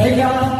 Hey, y'all.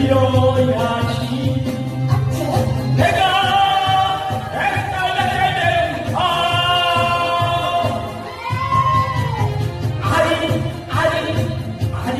들려야지 내가 백달백달 아. 아리 아리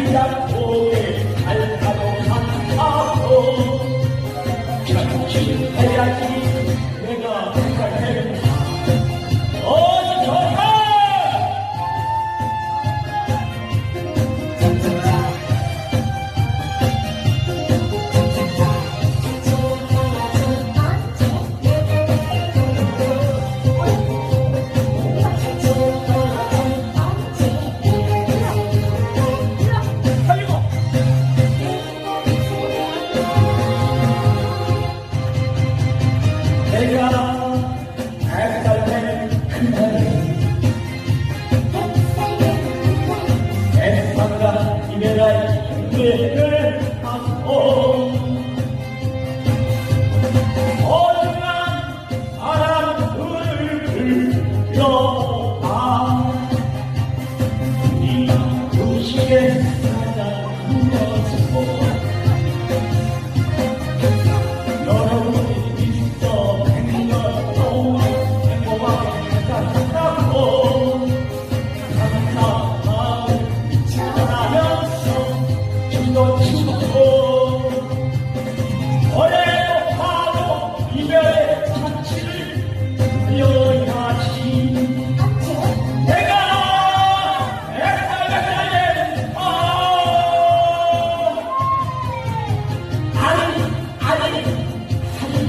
てくれ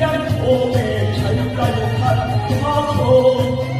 그냥 조개 자유가 한 화소